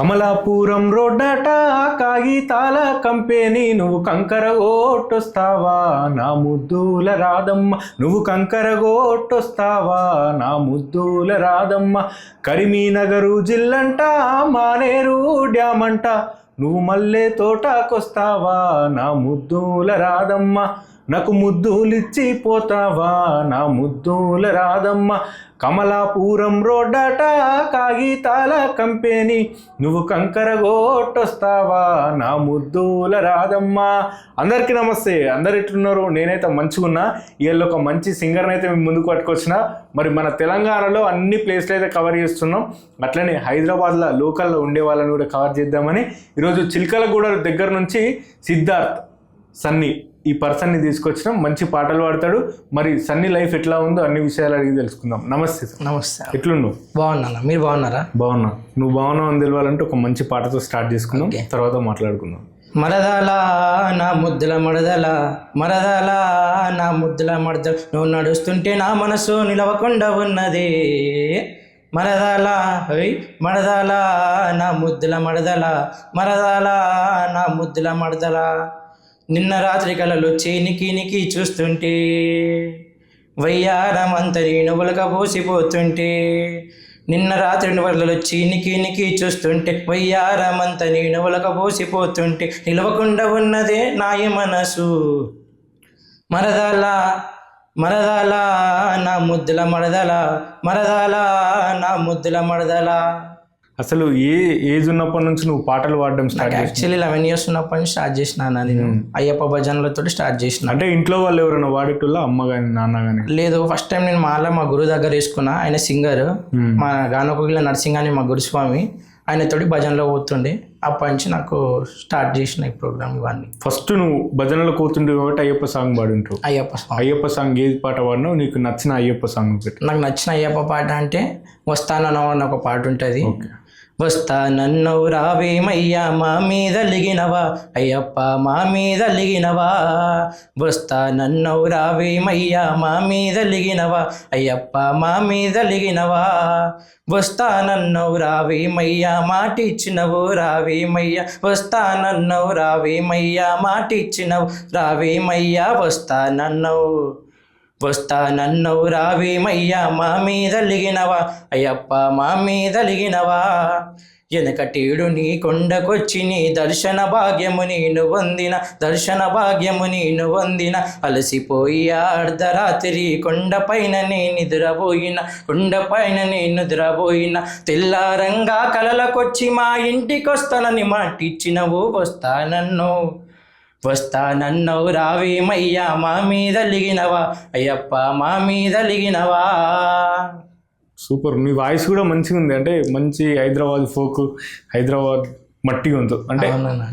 కమలాపురం రోడ్డట కాగితాల కంపెనీ నువ్వు కంకర ఓటొస్తావా? నా ముద్దుల రాదమ్మ నువ్వు కంకర ఓటొస్తావా? నా ముద్దుల రాదమ్మ కరిమీనగరు జిల్లంట మానేరు డ్యామ్ అంట నువ్వు మల్లె తోటకొస్తావా? నా ముద్దుల రాదమ్మ నాకు ముద్దులిచ్చి పోతావా? నా ముద్దుల రాదమ్మ కమలాపురం రోడ్డట కాగితాల కంపెనీ. నువ్వు కంకర గోట్టొస్తావా నా ముద్దుల రాదమ్మ అందరికీ నమస్తే. అందరు ఎట్లున్నారు? నేనైతే మంచిగున్నా. వీళ్ళు ఒక మంచి సింగర్ని అయితే మేము ముందుకు పట్టుకొచ్చిన. మరి మన తెలంగాణలో అన్ని ప్లేస్లు అయితే కవర్ చేస్తున్నాం. అట్లనే హైదరాబాద్లో లోకల్లో ఉండే వాళ్ళని కూడా కవర్ చేద్దామని ఈరోజు చిల్కలగూడ దగ్గర నుంచి సిద్ధార్థ్ సన్నీ ఈ పర్సన్ని తీసుకొచ్చినాం మంచి పాటలు పాడతాడు. మరి సన్నీ లైఫ్ ఎట్లా ఉందో అన్ని విషయాలు అడిగి తెలుసుకుందాం. నమస్తే సార్. నమస్తే ఎట్లున్నావు? బాగున్నాను మీరు బాగున్నారా? బాగున్నా. నువ్వు బాగున్నావు అని తెలియాలంటే ఒక మంచి పాటతో స్టార్ట్ చేసుకుందాం. తర్వాత మాట్లాడుకుందాం. మరదలా నా ముద్దుల మరదల మరదలా నా ముద్దుల మరదల. నువ్వు నడుస్తుంటే నా మనసు నిలవకుండా ఉన్నది. మరదలా మరదలా నా ముద్దుల మరదల మరదలా నా ముద్దుల మరదల. నిన్న రాత్రి కళలు చేనికినికి చూస్తుంటే వయ్యారమంతరి నువ్వులుగా పోసిపోతుంటే నిన్న రాత్రి నువ్వులలో చీనికినికి చూస్తుంటే వయ్యారమంతని నువ్వులుగా పోసిపోతుంటే నిలవకుండా ఉన్నదే నాయ మనసు. మరదలా మరదలా నా ముద్దుల మరదలా మరదలా నా ముద్దుల మరదలా. అసలు ఏ ఏజ్ ఉన్నప్పటి నుంచి నువ్వు పాటలు పాడడం స్టార్ట్ యాక్చువల్లీ లెవెన్ ఇయర్స్ ఉన్నప్పటి నుంచి స్టార్ట్ చేసిన నేను. అయ్యప్ప భజనలతో స్టార్ట్ చేసిన. అంటే ఇంట్లో వాళ్ళు ఎవరైనా వాడేటోళ్ళ అమ్మ కానీ నాన్న కానీ లేదు ఫస్ట్ టైం నేను మాల మా గురువు దగ్గర వేసుకున్నా. ఆయన సింగర్ మా గానకోగిల నర్సింగ్ అని మా గురుస్వామి. ఆయనతోటి భజనలో పోతుండే. అప్పటి నుంచి నాకు స్టార్ట్ చేసిన ఈ ప్రోగ్రామ్ ఇవన్నీ. ఫస్ట్ నువ్వు భజనలో కూతుండే కాబట్టి అయ్యప్ప సాంగ్ పాడింటావు అయ్యప్ప స్వామి అయ్యప్ప సాంగ్ ఏది పాట పాడినావు? నీకు నచ్చిన అయ్యప్ప సాంగ్ నాకు నచ్చిన అయ్యప్ప పాట అంటే వస్తానన్నావు అన్న ఒక పాట ఉంటుంది. వస్తానన్నవు రావేమయ్యా మా మీద లిగినవా అయ్యప్ప మా మీద లిగినవా వస్తానన్నవు రావేమయ్యా మా మీద లిగినవా అయ్యప్ప మా మీద లిగినవా వస్తానన్నవు రావేమయ్యా మాటిచ్చినవు రావేమయ్యా. వస్తానన్నవు రావేమయ్యా మాటిచ్చినవు రావేమయ్యా. వస్తానన్నవు వస్తానన్నవు రావేమయ్యా మా మీదలిగినవా? అయ్యప్ప మా మీదలిగినవా? వెనకటేడు నీ కొండకొచ్చి నీ దర్శన భాగ్యము నేను వందిన దర్శన భాగ్యము నేను వందిన. అలసిపోయి అర్ధరాత్రి కొండపైన నే నిద్రపోయిన కొండపైన నేను నిద్రపోయిన. తెల్లారంగా కలలకొచ్చి మా ఇంటికొస్తానని మాటిచ్చినవు వస్తానన్నో వస్తానన్నవు రావేమయ్యా మా మీద లిగినవా అయ్యప్ప మా మీద లిగినవా సూపర్. నీ వాయిస్ కూడా మంచిగా ఉంది అంటే మంచి హైదరాబాద్ ఫోక్ హైదరాబాద్ మట్టి గొంతు అంటే.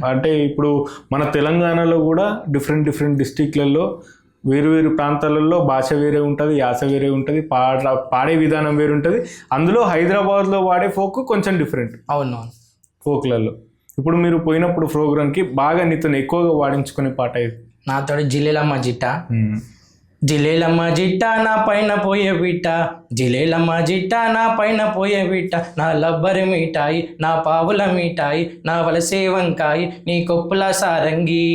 అంటే ఇప్పుడు మన తెలంగాణలో కూడా డిఫరెంట్ డిఫరెంట్ డిస్టిక్లలో వేరు వేరు ప్రాంతాలలో భాష వేరే ఉంటుంది యాస వేరే ఉంటుంది పాడ పాడే విధానం వేరు ఉంటుంది అందులో హైదరాబాద్లో వాడే ఫోక్ కొంచెం డిఫరెంట్. అవును ఫోక్లలో. ఇప్పుడు మీరు పోయినప్పుడు ప్రోగ్రామ్కి బాగా నీతో ఎక్కువగా వాడించుకునే పాట ఇది నాతోటి జిల్లేలమ్మ జిట్ట. జిలేలమ్మ జిట్ట నా పైన పోయే బిట్ట. జిలేలమ్మ జిట్ట నా పైన పోయే బిట్ట. నా లబ్బరి మిఠాయి నా పావుల మిఠాయి నా వలసే వంకాయి నీ కొప్పుల సారంగి.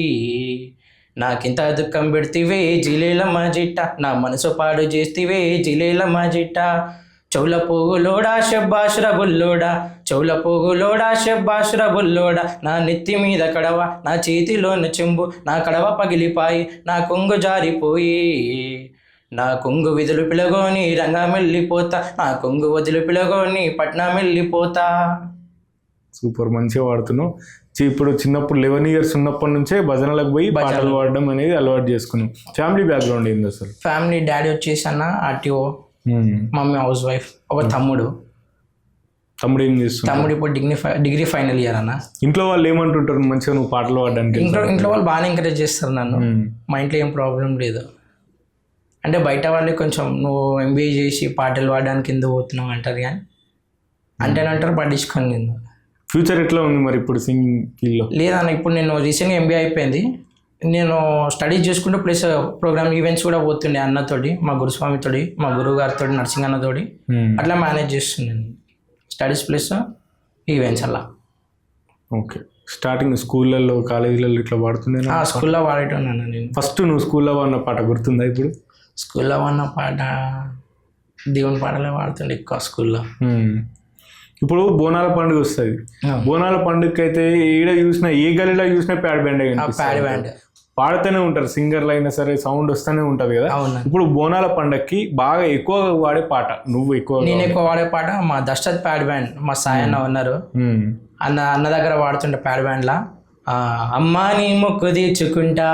నాకింత దుఃఖం పెడితివే జిలేలమ్మ జిట్ట. నా మనసు పాడు చేస్తివే జిలేలమ్మ జిట్ట. చౌల పోగులోడా షబ్బాషుర బుల్లోడా? చౌల పోగులోడా షబ్బాషుర బుల్లోడా? నా నెత్తి మీద కడవ నా చేతిలోన చెంబు నా కడవ పగిలిపాయి నా కొంగు జారిపోయి. నా కొంగు విధులు పిలగోని రంగా వెళ్ళిపోతా నా కొంగు వదిలి పిలగోని పట్నం వెళ్ళిపోతా సూపర్ మంచిగా పాడుతున్నావు. చి- ఇప్పుడు చిన్నప్పుడు లెవెన్ ఇయర్స్ ఉన్నప్పటి నుంచే భజనలకు పోయి పాటలు పాడడం అనేది అలవాటు చేసుకున్నాం ఫ్యామిలీ బ్యాక్గ్రౌండ్ ఏంది అసలు? ఫ్యామిలీ డాడీ వచ్చేసి అన్న ఆర్టీఓ. మమ్మీ హౌస్ వైఫ్ ఒక తమ్ముడు. తమ్ముడు ఏం చేస్తున్నాడు తమ్ముడు ఇప్పుడు డిగ్రీ డిగ్రీ ఫైనల్ ఇయర్ అన్న. ఇంట్లో వాళ్ళు ఏమంటుంటారు? మంచిగా నువ్వు పాటలు పాడడానికి ఇంట్లో ఇంట్లో వాళ్ళు బాగానే ఎంకరేజ్ చేస్తారు నన్ను. మ్మ్. మా ఇంట్లో ఏం ప్రాబ్లం లేదు. అంటే బయట వాళ్ళే కొంచెం నువ్వు ఎంబీఏ చేసి పాటలు పాడడానికి ఎందుకు పోతున్నావు అంటారు కానీ అంటేనంటారు పట్టించుకొని నేను ఫ్యూచర్ ఎట్లా ఉంది మరి ఇప్పుడు సింగింగ్ ఫీల్డ్లో లేదన్న ఇప్పుడు నేను రీసెంట్గా ఎంబీఏ అయిపోయింది. నేను స్టడీస్ చేసుకుంటూ ప్లస్ ప్రోగ్రామ్ ఈవెంట్స్ కూడా పోతుండే అన్నతోటి మా గురుస్వామితోటి మా గురువు గారితో నర్సింగ్ అన్నతోటి అట్లా మేనేజ్ చేస్తున్నాను స్టడీస్ ప్లస్ ఈవెంట్స్ అలా. ఓకే స్టార్టింగ్ స్కూళ్ళల్లో కాలేజీలలో ఇట్లా పాడుతుండే ఆ స్కూల్లో పాడేటోన్నాను నేను. ఫస్ట్ నువ్వు స్కూల్లో ఉన్న పాట గుర్తుందా ఇప్పుడు? స్కూల్లో ఉన్న పాట దేవుని పాటలే పాడుతుండే ఎక్కువ స్కూల్లో. మ్మ్. ఇప్పుడు బోనాల పండుగ వస్తుంది. బోనాల పండుగకి అయితే ఈడ చూసినా ఏ గలీలో చూసినా ప్యాడ్ బ్యాండ్ ప్యాడ్ బ్యాండ్. పాడుతూనే ఉంటారు. సింగర్లు అయినా సరే సౌండ్ వస్తూనే ఉంటది కదా. ఇప్పుడు బోనాల పండగకి బాగా ఎక్కువగా వాడే పాట. నువ్వు ఎక్కువ నేను ఎక్కువ వాడే పాట మా దశరథ్ ప్యాడ్ బ్యాండ్ మా సాయి అన్న ఉన్నారు. అన్న అన్న దగ్గర వాడుతుండే ప్యాడ్ బ్యాండ్లా. ఆ, అమ్మా నీ మొక్కు తీర్చుకుంటా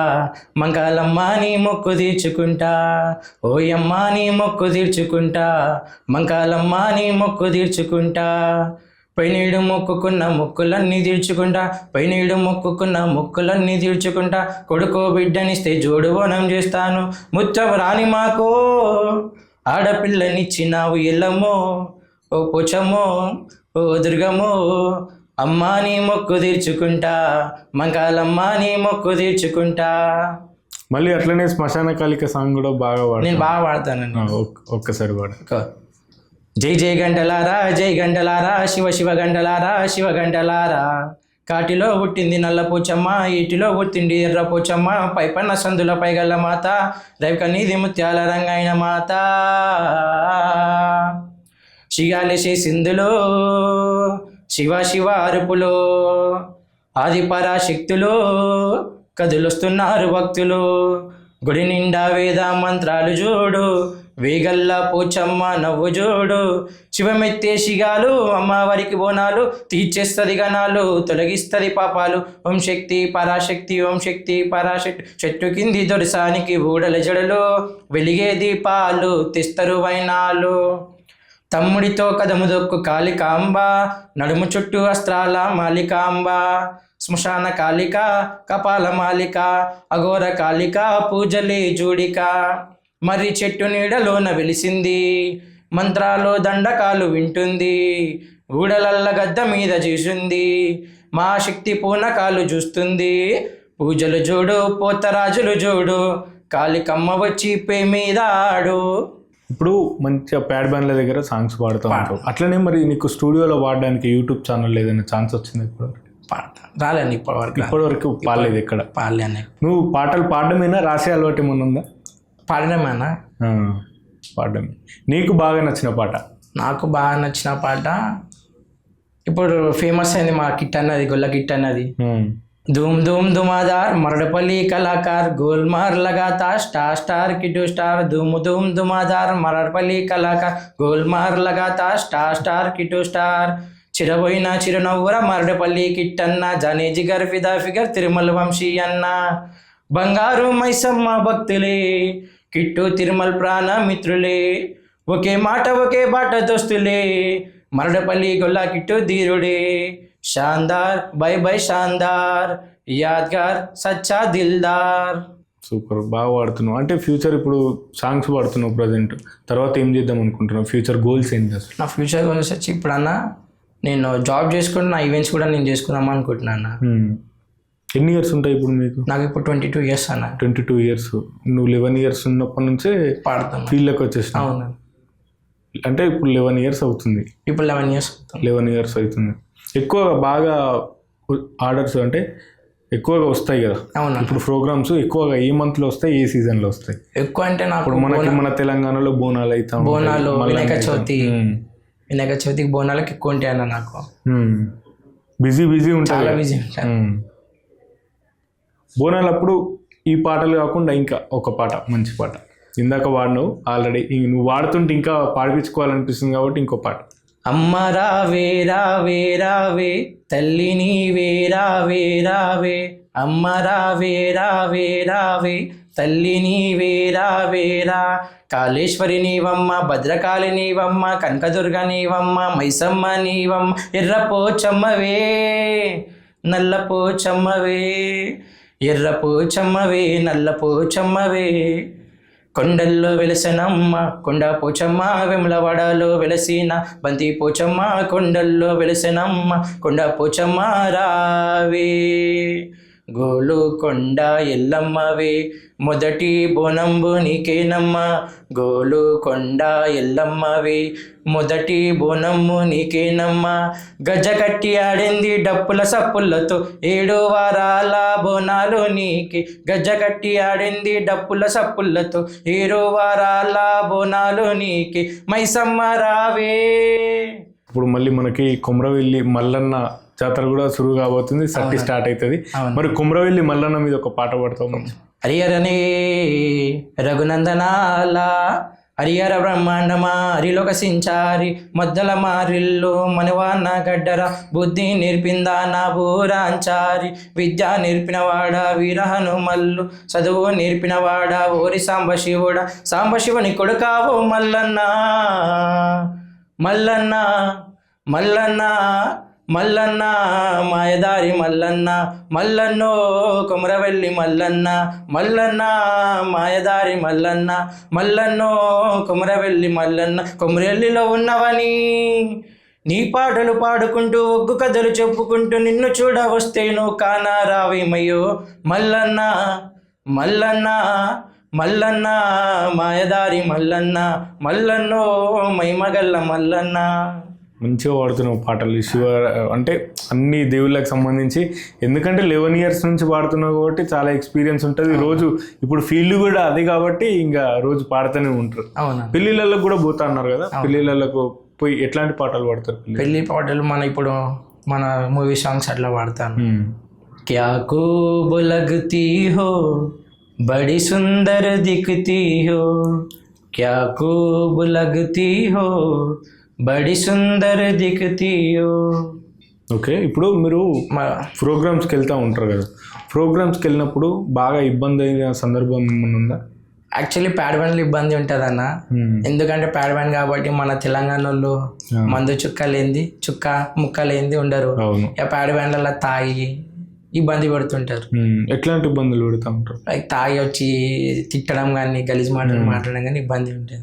మంగళమ్మ నీ మొక్కు తీర్చుకుంటా ఓయమ్మా నీ మొక్కు తీర్చుకుంటా మంగళమ్మ నీ మొక్కు తీర్చుకుంటా. పైనీడు మొక్కుకున్న మొక్కులన్నీ తీర్చుకుంటా పైనీడు మొక్కుకున్న మొక్కులన్నీ తీర్చుకుంటా కొడుకో బిడ్డనిస్తే జోడు బోనం చేస్తాను. ముచ్చం రాని మాకో ఆడపిల్లనిచ్చినావు ఎల్లమ్మో ఓ పొచ్చమ్మో ఓ దుర్గమ్మో అమ్మా నీ మొక్కు తీర్చుకుంటా మంకాలమ్మ నీ మొక్కు తీర్చుకుంటా. మళ్ళీ అట్లనే శ్మశాన కాళిక సాంగ్ కూడా బాగా వాడు నేను బాగా పాడతానండి. ఒక్కసారి వాడు ఒక జై జై గంటలారా జై గంటలారా శివ శివ గంటలారా శివ గంటలారా. కాటిలో పుట్టింది నల్ల పూచమ్మ ఈటిలో పుట్టింది ఎర్ర పూచమ్మ పైపన్న సందుల పైగల్ల మాత రేపక ముత్యాల రంగైన మాత. శిగాలేసే సింధులో శివ శివ అరుపులో ఆది పరాశక్తులు కదులుస్తున్నారు భక్తులు. గుడి నిండా వేద మంత్రాలు చూడు వేగల్లా పోచమ్మ నవ్వు జోడు. శివమెత్తే శిగాలు అమ్మవారికి బోనాలు తీర్చేస్తుంది గణాలు తొలగిస్తుంది పాపాలు. ఓం శక్తి పరాశక్తి ఓం శక్తి పరాశక్తి. చెట్టు కింది దొరసానికి ఊడల జడలు వెలిగే దీపాలు తెస్తరు వైనాలు. తమ్ముడితో కదము దొక్కు కాళికాంబ నడుము చుట్టూ అస్త్రాల మాలికాంబ. శ్మశాన కాళిక కపాల మాలిక అఘోర కాళిక పూజలే జూడిక. మర్రి చెట్టు నీడలోన వెలిసింది. మంత్రాలు దండకాలు వింటుంది. ఊడలల్ల గద్ద మీద చూసింది మా శక్తి పూనకాలు చూస్తుంది. పూజలు చూడు పోతరాజులు చూడు కాళికమ్మ వచ్చి పే మీద ఆడు. ఇప్పుడు మంచిగా ప్యాడ్ బ్యాండ్ల దగ్గర సాంగ్స్ పాడుతూ ఉంటావు. అట్లనే మరి నీకు స్టూడియోలో వాడడానికి యూట్యూబ్ ఛానల్ ఏదైనా ఛాన్స్ వచ్చింది ఇప్పుడు రాలేండి ఇప్పటివరకు. ఇప్పటి వరకు పాడలేదు ఇక్కడ పాడలే అనే నువ్వు పాటలు పాడడమేనా? రాసే అలవాటు ఏమన్నా ఉందా? పాడడమేనా ఆ, పాడడమే నీకు బాగా నచ్చిన పాట? నాకు బాగా నచ్చిన పాట ఇప్పుడు ఫేమస్ అయింది మా కిట్ అన్నది గొల్ల కిట్ అన్నది. ధూమ్ ధూమ్ ధుమాదార్ మరడపల్లి కళాకార్ గోల్మార్ లగాతార్ స్టార్ స్టార్ కిటు స్టార్ ధూమ్ ధూమ్ ధుమాదార్ మరడపల్లి కళాకార్ గోల్మార్ లగాతార్ స్టార్ స్టార్ కిటు స్టార్. చిరబోయిన చిరునవ్వుర మరడపల్లి కిట్టన్న జానీ జిగర్ ఫిదా ఫిగర్ తిరుమల వంశీ అన్న. బంగారు మైసమ్మ భక్తులే కిట్టు తిరుమల ప్రాణ మిత్రులే ఒకే మాట ఒకే బాట దోస్తులే. మరడపల్లి గొల్లా కిట్టు ధీరుడే. శాందార్ బై బై శాందార్ యాద్గార్ సచ్చా దిల్దార్. సూపర్ బాగా పాడుతున్నావు అంటే ఫ్యూచర్ ఇప్పుడు సాంగ్స్ పాడుతున్నావు ప్రజెంట్. తర్వాత ఏం చేద్దాం అనుకుంటున్నావు? ఫ్యూచర్ గోల్స్ ఏంటి అసలు? నా ఫ్యూచర్ గురించి వచ్చి ఇప్పుడన్నా నేను జాబ్ చేసుకుని నా ఈవెంట్స్ కూడా నేను చేసుకుందాం అనుకుంటున్నా అన్న. ఉమ్. ఎన్ని ఇయర్స్ ఉంటాయి ఇప్పుడు మీకు? నాకు ఇప్పుడు ట్వంటీ టూ ఇయర్స్ అన్న. ట్వంటీ టూ ఇయర్స్ నువ్వు లెవెన్ ఇయర్స్ ఉన్నప్పటి నుంచే పాడుతాను ఫీల్డ్లోకి వచ్చేసినావు. అవును. అంటే ఇప్పుడు లెవెన్ ఇయర్స్ అవుతుంది. ఇప్పుడు లెవెన్ ఇయర్స్ లెవెన్ ఇయర్స్ అవుతుంది. ఎక్కువగా బాగా ఆర్డర్స్ అంటే ఎక్కువగా వస్తాయి కదా. అవును. ఇప్పుడు ప్రోగ్రామ్స్ ఎక్కువగా ఏ మంత్లో వస్తాయి ఏ సీజన్లో వస్తాయి? ఎక్కువ అంటే నాకు మనకి మన తెలంగాణలో బోనాలు అవుతా ఉంటాయి. బోనాలు వినాయక. చవితి. వినాయక చవితికి బోనాలకు ఎక్కువ ఉంటాయి అన్న నాకు. బిజీ బిజీ చాలా బిజీ ఉమ్. బోనాలప్పుడు ఈ పాటలు కాకుండా ఇంకా ఒక పాట మంచి పాట. ఇందాక వాడినావు ఆల్రెడీ నువ్వు వాడుతుంటే ఇంకా పాడిపించుకోవాలనిపిస్తుంది కాబట్టి ఇంకో పాట. అమ్మ రావే రావే రావే తల్లి నీవే రావే రావే. అమ్మ రావే రావే రావే తల్లి నీవే రావే రా. కాళేశ్వరి నీవమ్మ భద్రకాళి నీవమ్మ కనకదుర్గ నీవమ్మ మైసమ్మ నీవమ్మ ఎర్రపు చమ్మవే నల్లపు చమ్మవే. కొండల్లో వెలసనమ్మ కొండ పోచమ్మ వెములవాడలో వెలసిన బంతి పోచమ్మ కొండల్లో వెలసనమ్మ కొండ పోచమ్మ రావే. గోలుకొండ ఎల్లమ్మవే. మొదటి బోనంబు నీకేనమ్మ గోలుకొండ ఎల్లమ్మవే. మొదటి బోనమ్ము నీకేనమ్మ గజ కట్టి ఆడింది డప్పుల సప్పులతో. ఏడు వారాల బోనాలు నీకి. గజ కట్టి ఆడింది డప్పుల సప్పులతో. ఏడు వారాల బోనాలు నీకి. మైసమ్మ రావే. ఇప్పుడు మళ్ళీ మనకి కొమరవెల్లి మల్లన్న జాతర కూడా సురువు కాబోతుంది సట్టి స్టార్ట్ అవుతుంది. మరి కుమ్రవెల్లి మల్లన్న మీద ఒక పాట పాడతాం హరిహరనే రఘునందనాల హరిహర బ్రహ్మాండమా హరిలోక సించారి మద్దల మారిల్లు మనవాన్న గడ్డర బుద్ధి నేర్పిందా నా బూరాంచారి విద్య నేర్పినవాడ వీరహను మల్లు చదువు నేర్పినవాడ ఓరి సాంబశివుడ సాంబశివుని కొడుకావు మల్లన్న మల్లన్న మల్లన్న మల్లన్న మాయదారి మల్లన్న మల్లన్నో కొమరవెల్లి మల్లన్న మల్లన్న మాయదారి మల్లన్న మల్లన్నో కొమరవెల్లి మల్లన్న కుమరెల్లిలో ఉన్నవని నీ పాటలు పాడుకుంటూ ఒగ్గు కథలు చెప్పుకుంటూ నిన్ను చూడ వస్తేను కానా రావేమయ్యో మల్లన్న మల్లన్న మల్లన్న మాయదారి మల్లన్న మల్లన్నో మైమగల్ల మల్లన్న. మంచిగా పాడుతున్నావు పాటలు. శివ అంటే అన్ని దేవుళ్ళకి సంబంధించి ఎందుకంటే లెవెన్ ఇయర్స్ నుంచి పాడుతున్నావు కాబట్టి చాలా ఎక్స్పీరియన్స్ ఉంటుంది. రోజు ఇప్పుడు ఫీల్డ్ కూడా అది కాబట్టి ఇంకా రోజు పాడుతూనే ఉంటారు. పెళ్ళిళ్ళకు కూడా పోతా అన్నారు కదా? పెళ్ళిళ్ళకు పోయి ఎట్లాంటి పాటలు పాడతారు పెళ్ళి పాటలు మన ఇప్పుడు మన మూవీ సాంగ్స్ అట్లా పాడతాను. క్యాకో బొలగతీ హో బడి సుందర దిక్తీ హో క్యా బులగతీ హో బడి సుందర దిగుతీయో. ఓకే ఇప్పుడు మీరు ప్రోగ్రామ్స్కి వెళ్తూ ఉంటారు కదా. ప్రోగ్రామ్స్కి వెళ్ళినప్పుడు బాగా ఇబ్బంది అయిన సందర్భం ఏమైనా ఉందా? యాక్చువల్లీ ప్యాడ్ బ్యాండ్లు ఇబ్బంది ఉంటుంది అన్న ఎందుకంటే ప్యాడ్ బ్యాండ్ కాబట్టి మన తెలంగాణలో మందు చుక్కలేంది చుక్క ముక్కలేంది ఉండరు. ప్యాడ్ బ్యాండ్లలో తాగి ఇబ్బంది పడుతుంటారు. ఎట్లాంటి ఇబ్బందులు పెడుతూ ఉంటారు? లైక్ తాగి వచ్చి తిట్టడం కానీ గలీజ్ మాటలు మాట్లాడడం కానీ ఇబ్బంది ఉంటుంది.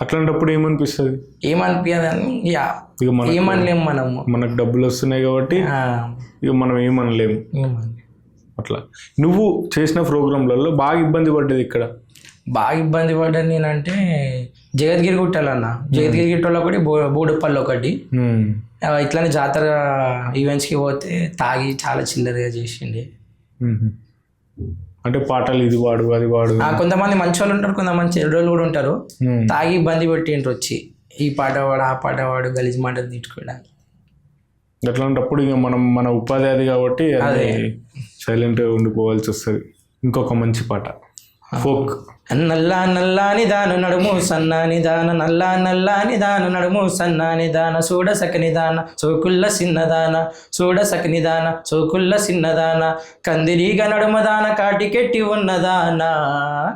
అట్లాంటప్పుడు ఏమనిపిస్తుంది? ఏమనిపించదని యా ఇక మన ఏమనలేము మనము. మనకు డబ్బులు వస్తున్నాయి కాబట్టి ఇక మనం ఏమనలేము. ఏమని- అట్లా. నువ్వు చేసిన ప్రోగ్రాంలలో బాగా ఇబ్బంది పడ్డది ఇక్కడ బాగా ఇబ్బంది పడ్డాను నేనంటే జగద్గిరి గుట్టలన్న. జగద్గిరి గుట్టలో ఒకటి బోడుపల్లి ఒకటి. ఇట్లానే జాతర ఈవెంట్స్కి పోతే తాగి చాలా చిల్లరగా చేసిండే. అంటే పాటలు ఇది వాడు అది వాడు. ఆ, కొంతమంది మంచి వాళ్ళు ఉంటారు కొంతమంది చెడు వాళ్ళు కూడా ఉంటారు. తాగి ఇబ్బంది పెట్టిండ్రు వచ్చి. ఈ పాట వాడు ఆ పాట వాడు గలీజ్ మాటలు తిట్టుకోవడానికి. అట్లాంటప్పుడు ఇక మనం మన ఉపాధి అది కాబట్టి అది. సైలెంట్గా ఉండిపోవాల్సి వస్తుంది. ఇంకొక మంచి పాట. ఫోక్. నల్లా నల్లాని దాను నడుము సన్నాని దాన నల్లా నల్లాని దాను నడుము సన్నాని దాన చూడ సకని దాన సోకుల్ల సిన్నదాన చూడ సకని దాన సోకుల్ల సిన్నదాన కందిరీగ నడుమ దాన కాటికెట్టి ఉన్నదానా.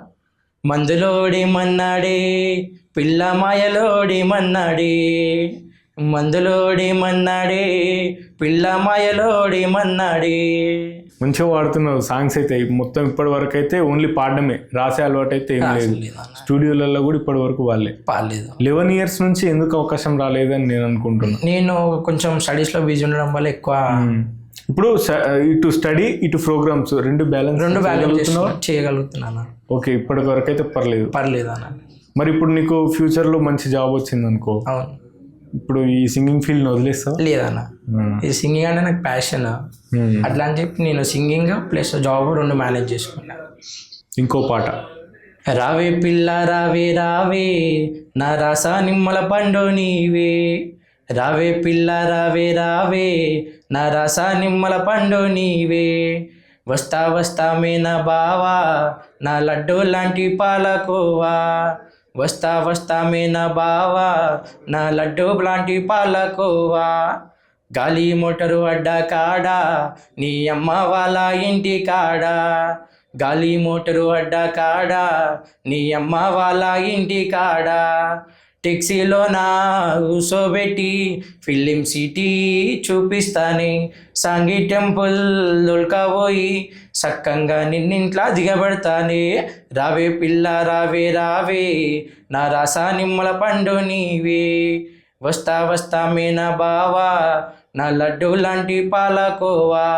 మందులోడి మన్నాడే పిల్ల మాయలోడి మన్నాడే. మందులోడి మన్నాడే పిల్ల మాయలోడి మన్నాడే. మంచిగా వాడుతున్నావు సాంగ్స్ అయితే మొత్తం ఇప్పటి వరకు అయితే ఓన్లీ పాడడమే. రాసే అలవాటు అయితే ఏం లేదు. స్టూడియోలలో కూడా ఇప్పటి వరకు వాళ్ళే. పాలేదు లెవెన్ ఇయర్స్ నుంచి ఎందుకు అవకాశం రాలేదని నేను అనుకుంటున్నా. నేను కొంచెం స్టడీస్లో బిజీ ఉండడం వల్ల ఎక్కువ ఇప్పుడు ఇటు స్టడీ ఇటు ప్రోగ్రామ్స్ రెండు బ్యాలెన్స్ రెండు బ్యాలెన్స్ చేయగలుగుతున్నాను ఓకే ఇప్పటి వరకు అయితే పర్లేదు. పర్లేదు అన్న. మరి ఇప్పుడు నీకు ఫ్యూచర్లో మంచి జాబ్ వచ్చింది అనుకో అవును. ఇప్పుడు ఈ సింగింగ్ ఫీల్డ్ వదిలేస్తావు? లేదన్న. ఇది సింగింగ్ అంటే నాకు ప్యాషన్ అట్లా అని చెప్పి నేను సింగింగ్ ప్లస్ జాబ్ రెండు మేనేజ్ చేసుకున్నా. ఇంకో పాట. రావే పిల్ల రావే రావే. నా రాస నిమ్మల పండు నీవే. రావే పిల్ల రావే రావే. నా రాస నిమ్మల పండు నీవే. వస్తా వస్తా మేనా బావా. నా లడ్డు లాంటి పాలకోవా. వస్తా వస్తా మేనా బావా నా లడ్డు లాంటి పాలకోవా. గాలి మోటారు అడ్డ కాడా నీ అమ్మ వాళ్ళ ఇంటి కాడా. గాలి మోటారు అడ్డ కాడా నీ అమ్మ వాళ్ళ ఇంటి కాడా. టెక్సీలో నా కూసోబెట్టి ఫిలిం సిటీ చూపిస్తానే. సాంగి టెంపుల్ దొల్కపోయి సక్కంగా నిన్నింట్లా దిగబెడతానే. రావే పిల్ల రావే రావే నా రాసా నిమ్మల పండు నీవే. వస్తా వస్తా మేనా బావా నా లడ్డు లాంటి పాలకోవా.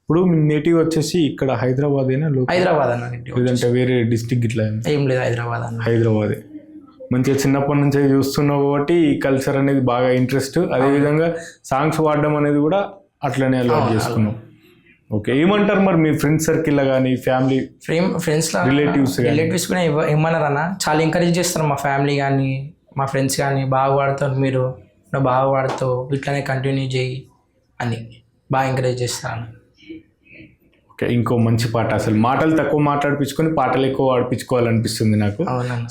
ఇప్పుడు మీ నేటివ్ వచ్చేసి ఇక్కడ హైదరాబాద్ అయినా హైదరాబాద్ అన్న లేదంటే వేరే డిస్టిక్ ఇట్లా ఏం లేదు హైదరాబాద్ అన్న. హైదరాబాదే. మంచిగా చిన్నప్పటి నుంచి చూస్తున్నావు కాబట్టి ఈ కల్చర్ అనేది బాగా ఇంట్రెస్ట్ అదేవిధంగా సాంగ్స్ పాడడం అనేది కూడా అట్లనే అలవాటు చేసుకున్నాం. ఓకే ఏమంటారు మరి మీ ఫ్రెండ్స్ సర్కిల్లో కానీ ఫ్యామిలీ ఫ్రేమ్ ఫ్రెండ్స్ గాని. రిలేటివ్స్ కూడా ఏమన్నారు అన్న? చాలా ఎంకరేజ్ చేస్తారు మా ఫ్యామిలీ కానీ మా ఫ్రెండ్స్ కానీ బాగా పాడుతారు మీరు. నువ్వు బాగా పాడుతావు ఇట్లానే కంటిన్యూ చేయి అని. బాగా ఎంకరేజ్ చేస్తాను ఇంకో మంచి పాట. అసలు మాటలు తక్కువ మాట్లాడిపించుకొని పాటలు ఎక్కువ పాడిపించుకోవాలనిపిస్తుంది నాకు.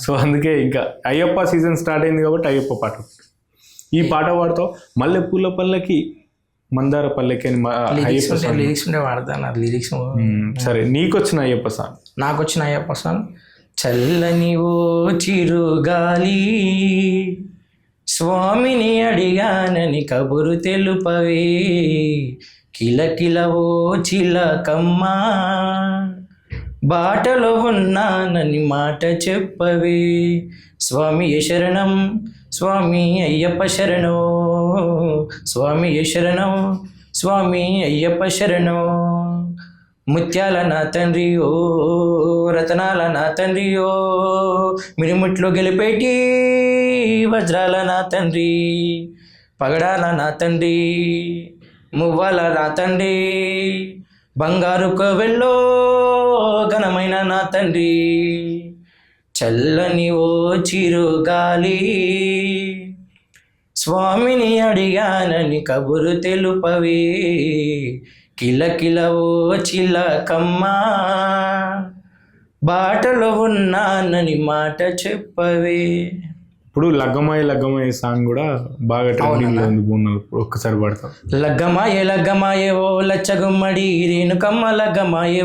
సో అందుకే ఇంకా అయ్యప్ప సీజన్ స్టార్ట్ అయింది కాబట్టి అయ్యప్ప పాట. ఈ పాట పాడతావు మల్లె పూల పల్లకి మందార పల్లకి అని లిరిక్స్ అయ్యప్ప ఉంటే లిరిక్స్ ఉంటే వాడతాను అది లిరిక్స్. సరే నీకొచ్చిన అయ్యప్ప సాంగ్ నాకు వచ్చిన అయ్యప్ప సాంగ్ చల్లని ఓ చిరుగాలి స్వామిని అడిగానని కబురు తెలుపవే. కిలకిల ఓ చిలకమ్మా బాటలో ఉన్నానని మాట చెప్పవే. స్వామి శరణం? స్వామి అయ్యప్ప శరణో. స్వామి శరణం? స్వామి అయ్యప్ప శరణం. ముత్యాల నా తండ్రి ఓ రతనాల నా తండ్రి ఓ మిరుముట్లు గెలిపేటి వజ్రాల నా తండ్రి పగడాల నా తండ్రి. మువ్వాల నా తండ్రి బంగారు కోవెల్లో ఘనమైన నా తండ్రి చల్లని ఓ చిరుగాలి స్వామిని అడిగానని కబురు తెలుపవే. కిలకిల ఓ చిలకమ్మా బాటలో ఉన్నానని మాట చెప్పవే. ఇప్పుడు లగ్గమాయి లగ్గమాయి సాంగ్ కూడా బాగా ట్రెండింగ్లో ఉంది ఇప్పుడు ఒక్కసారి పాడతాం. లగ్గమాయే లగ్గమాయే ఓ లచ్చగుమ్మడి రేణుకమ్మ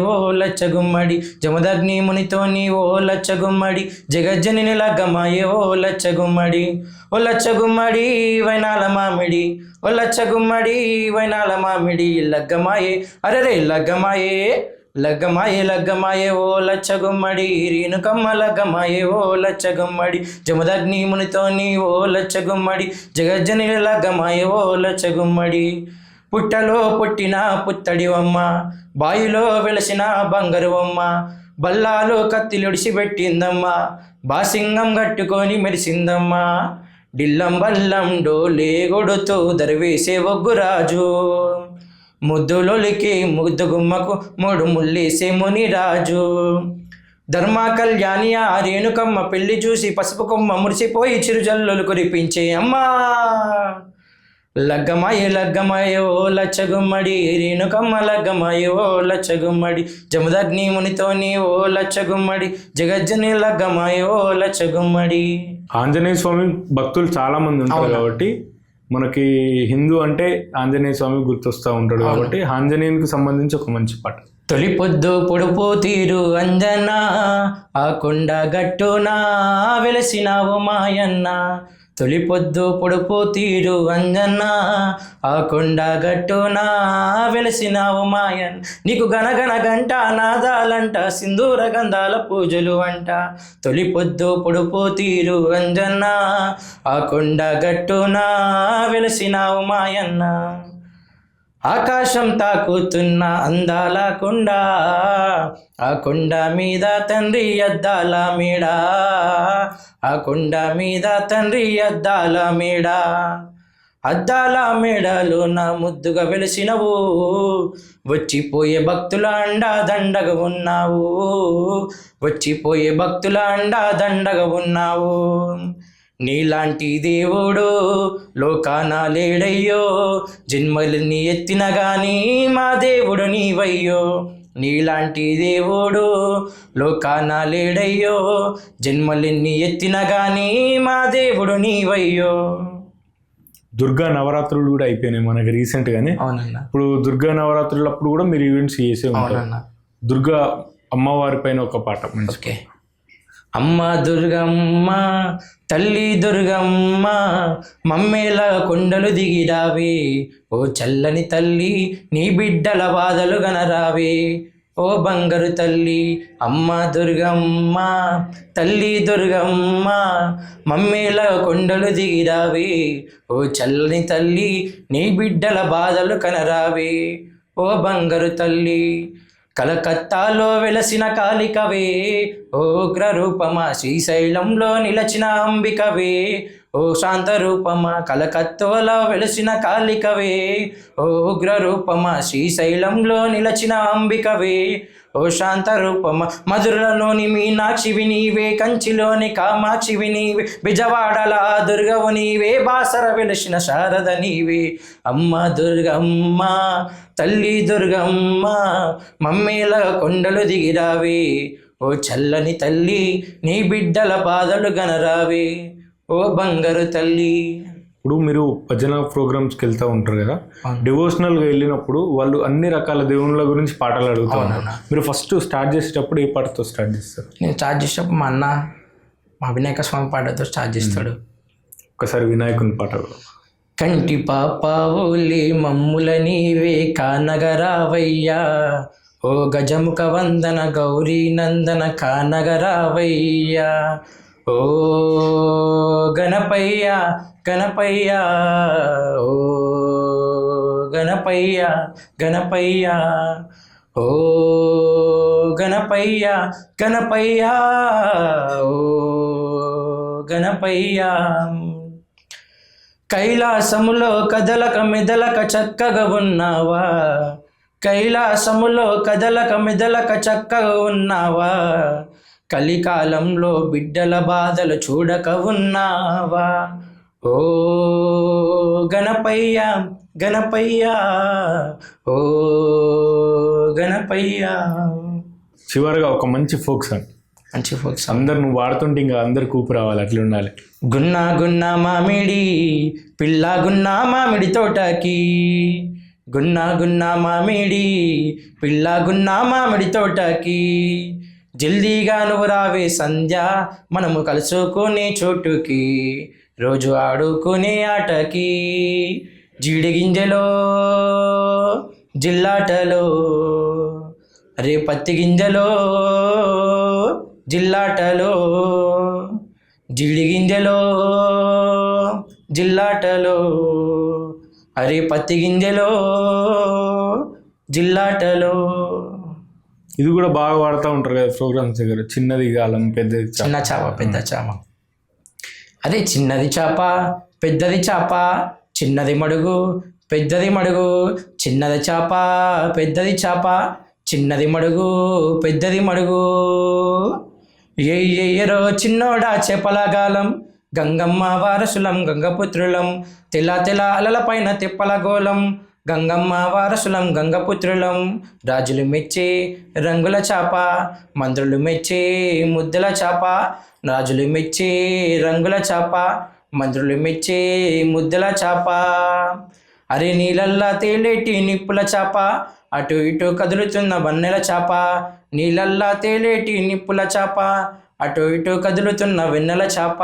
ఓ లచ్చగుమ్మడి జమదగ్ని మునితోని ఓ లచ్చగుమ్మడి జగజ్జనిని లగ్గమాయే ఓ లచ్చగుమ్మడి ఓ లచ్చగుమ్మడి వైనాల మామిడి ఓ లచ్చగుమ్మడి వైనాల మామిడి లగ్గమాయే అరరే లగ్గమాయే లగ్గమాయే లగ్గమాయే ఓ లచ్చగుమ్మడి. రేణుకమ్మ లగ్గమాయే ఓ లచ్చగుమ్మడి. జమదగ్ని మునితోని ఓ లచ్చగుమ్మడి. జగజ్జని లగ్గమాయే ఓ లచ్చగుమ్మడి. పుట్టలో పుట్టిన పుత్తడివమ్మ బాయిలో వెలసిన బంగారువమ్మ బల్లాలో కత్తిలొడిసి పెట్టిందమ్మా బాసింగం కట్టుకొని మెరిసిందమ్మా. డిల్లం బల్లం డోలే కొడుతూ దరివేసే ఒగ్గురాజు ముద్దులొలికి ముద్దు గుమ్మకు మూడు ముల్లేసే మునిరాజు ధర్మ కళ్యాణి ఆ రేణుకమ్మ పెళ్ళి చూసి పసుపు కొమ్మ మురిసిపోయి చిరుజల్లులు కురిపించే అమ్మా. లగ్గమాయే లగ్గమాయే లచ్చగుమ్మడి రేణుకమ్మ లగ్గమాయే లచ్చగుమ్మడి జమదగ్ని మునితోని ఓ లచ్చగుమ్మడి జగజ్జని లగ్గమాయే లచ్చగుమ్మడి. ఆంజనేయ స్వామి భక్తులు చాలా మంది ఉంటారు కాబట్టి మనకి హిందూ అంటే ఆంజనేయ స్వామి గుర్తొస్తూ ఉంటాడు కాబట్టి ఆంజనేయునికి సంబంధించి ఒక మంచి పాట. తొలి పొద్దు పొడుపు తీరు అంజన్న ఆ కొండ గట్టునా వెలసినావు మాయన్న తొలి పొద్దు పొడుపు తీరు అంజన్న ఆ కొండ గట్టునా వెలసినావు మాయన్. నీకు గనగన గంట నాదాలంట సింధూర గంధాల పూజలు అంట. తొలి పొద్దు పొడుపు తీరు అంజన్న ఆ కొండ గట్టునా వెలసినావు మాయన్న. ఆకాశం తాకుతున్న అందాల కొండ ఆ కొండ మీద తండ్రి అద్దాల మీడ ఆ కొండ మీద తండ్రి అద్దాల మీడ. అద్దాల మేడలో నా ముద్దుగా వెలిసినవు వచ్చిపోయే భక్తుల అండా దండగా ఉన్నావు వచ్చిపోయే భక్తుల అండా దండగా ఉన్నావు. నీలాంటి దేవుడు లోకాన లేడయ్యో జన్మలని ఎత్తిన గాని మా దేవుడు నీవయ్యో. నీలాంటి దేవుడు లోకాన లేడయ్యో జన్మలెన్ని ఎత్తిన గాని మా దేవుడు నీవయ్యో. దుర్గా నవరాత్రులు కూడా అయిపోయినాయి మనకి రీసెంట్ గానే అవునన్నా. ఇప్పుడు దుర్గా నవరాత్రులు అప్పుడు కూడా మీరు ఈవెంట్స్ చేసే ఉంటారు. అవునన్నా. దుర్గా అమ్మవారి పైన ఒక పాట ఓకే. అమ్మ దుర్గమ్మ తల్లి దుర్గమ్మ మమ్మేల కొండలు దిగిరావే. ఓ చల్లని తల్లి నీ బిడ్డల బాధలు గనరావే. ఓ బంగారు తల్లి అమ్మ దుర్గమ్మ తల్లి దుర్గమ్మ మమ్మేల కొండలు దిగిరావే. ఓ చల్లని తల్లి నీ బిడ్డల బాధలు కనరావే. ఓ బంగారు తల్లి కలకత్తాలో వెలసిన కాళికవే ఉగ్రరూపమా ఉగ్ర రూపమా శ్రీశైలంలో నిలచిన అంబికవే ఓ శాంత రూపమా కలకత్తాలో వెలసిన కాళికవే ఓ ఉగ్ర రూపమా శ్రీశైలంలో నిలచిన అంబికవే. ఓ శాంత రూపమ మధురలోని మీనాక్షివి నీవే కంచిలోని కామాక్షివి నీవే బిజవాడల దుర్గవు నీవే బాసర వెలిసిన శారద నీవే. అమ్మ దుర్గమ్మ తల్లి దుర్గమ్మ మమ్మేల కొండలు దిగిరావే. ఓ చల్లని తల్లి నీ బిడ్డల బాధలు గనరావే. ఓ బంగారు తల్లి ఇప్పుడు మీరు భజన ప్రోగ్రామ్స్కి వెళ్తూ ఉంటారు కదా? డివోషనల్గా వెళ్ళినప్పుడు వాళ్ళు అన్ని రకాల దేవుళ్ళ గురించి పాటలు అడుగుతూ ఉంటారు. మీరు ఫస్ట్ స్టార్ట్ చేసేటప్పుడు ఏ పాటతో స్టార్ట్ చేస్తారు? నేను స్టార్ట్ చేసినప్పుడు మా అన్న మా వినాయక స్వామి పాటతో స్టార్ట్ చేస్తాడు. ఒకసారి వినాయకుని పాట కంటి పాపావులి మమ్ముల నీవే కానగరావయ్యా. ఓ గజముఖ వందన గౌరీ నందన కానగరావయ్యా. ఓ గణపయ్య గణపయ్య ఓ గణపయ్య గణపయ్య ఓ గణపయ్య గణపయ్య ఓ గణపయ్య. కైలాసములో కదలక మెదలక చక్కగా ఉన్నావా? కైలాసములో కదలక మెదలక చక్కగా ఉన్నావా? కలికాలంలో బిడ్డల బాధలు చూడక ఉన్నావా? ఓ గణపయ్య గణపయ్య ఓ గణపయ్య. చివరిగా ఒక మంచి ఫోక్ సాంగ్ మంచి ఫోక్స్. అందరు నువ్వు వాడుతుంటే ఇంకా అందరు కూపు రావాలి అట్లా ఉండాలి. గున్నా గున్నా మామిడి పిల్ల గున్నా మామిడి తోటకి. గున్నా గున్నా మామిడి పిల్ల గున్నా మామిడి తోటకి. జల్దీగా నువ్వు రావే సంధ్య. మనము కలుసుకునే చోటుకి రోజు ఆడుకునే ఆటకి. జీడి గింజలో జిల్లాటలో అరే పత్తి గింజలో జిల్లాటలో. జీడి గింజలో జిల్లాటలో అరే పత్తి గింజలో జిల్లాటలో. ఇది కూడా బాగా వాడుతూ ఉంటారు కదా ప్రోగ్రామ్స్ దగ్గర. చిన్నది గాలం పెద్దది. చిన్న చేప పెద్ద చేప. అదే చిన్నది చేప పెద్దది చేప చిన్నది మడుగు పెద్దది మడుగు చిన్నది చేప పెద్దది చేప చిన్నది మడుగు పెద్దది మడుగు. ఏ ఎయ్యరో చిన్నోడా చేపలగాలం గంగమ్మ వారసులం గంగపుత్రులం తెల తెల అలల పైన తిప్పల గోళం గంగమ్మ వారసులం గంగపుత్రులం. రాజులు మెచ్చే రంగుల చాప మంత్రులు మెచ్చే ముద్దల చాప రాజులు మెచ్చే రంగుల చాప మంత్రులు మెచ్చే ముద్దల చాప. అరే నీళ్ళల్లా తేలేటి నిప్పుల చాప అటు ఇటు కదులుతున్న వన్నెల చాప. నీళ్ళల్లా తేలేటి నిప్పుల చాప అటు ఇటు కదులుతున్న వెన్నెల చాప.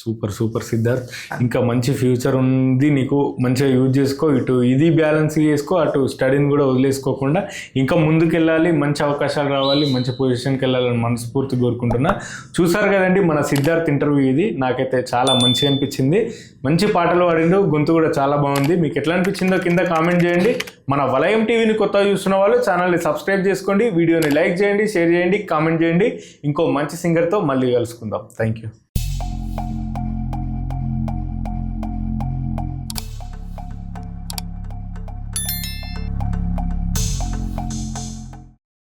Super super Siddharth. ఇంకా మంచి ఫ్యూచర్ ఉంది నీకు మంచిగా యూజ్ చేసుకో ఇటు ఇది బ్యాలెన్స్ చేసుకో అటు స్టడీని కూడా వదిలేసుకోకుండా ఇంకా ముందుకెళ్ళాలి మంచి అవకాశాలు రావాలి మంచి పొజిషన్కి వెళ్ళాలని మనస్ఫూర్తి కోరుకుంటున్నా. చూసారు కదండి మన సిద్ధార్థ్ ఇంటర్వ్యూ ఇది నాకైతే చాలా మంచిగా అనిపించింది. మంచి పాటలు పాడిండు గొంతు కూడా చాలా బాగుంది. మీకు ఎట్లా అనిపించిందో కింద కామెంట్ చేయండి. మన వలయం టీవీని కొత్తగా చూస్తున్న వాళ్ళు ఛానల్ని సబ్స్క్రైబ్ చేసుకోండి వీడియోని లైక్ చేయండి షేర్ చేయండి కామెంట్ చేయండి. ఇంకో మంచి సింగర్తో మళ్ళీ కలుసుకుందాం. Thank you.